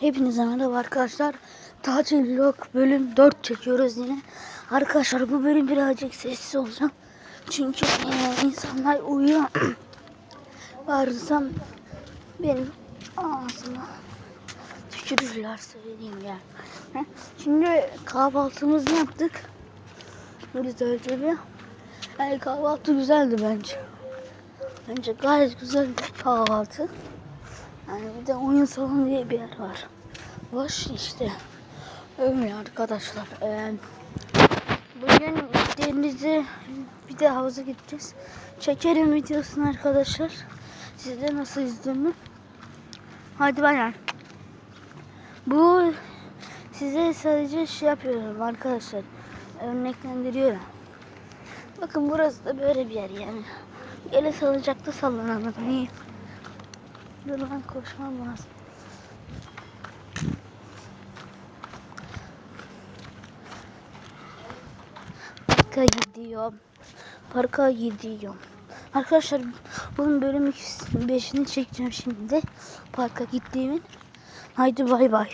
Hepinize merhaba arkadaşlar. Tatil Vlog bölüm 4 çekiyoruz yine. Arkadaşlar bu bölüm birazcık sessiz olacağım. Çünkü e, insanlar uyuyor. Bağırırsam benim ağzıma tükürürler söyleyeyim yani. Heh, Şimdi kahvaltımızı yaptık. Güzelce bir. Yani kahvaltı güzeldi bence. Bence gayet güzel bir kahvaltı. Yani bir de oyun salonu diye bir yer var. Boş işte. Öyle arkadaşlar. Ee, bugün denize bir de havuza gideceğiz. Çekerim videosunu arkadaşlar. Sizde nasıl izlediğimi. Hadi bay Bu size sadece şey yapıyorum arkadaşlar. Örneklendiriyorum. Bakın burası da böyle bir yer yani. Ele salıncakta sallanalım. Niye? Dur koşmam lazım. Parka gidiyorum. Parka gidiyorum. Arkadaşlar bunun bölüm 5'ini çekeceğim şimdi. Parka gittiğimin. Haydi bay bay.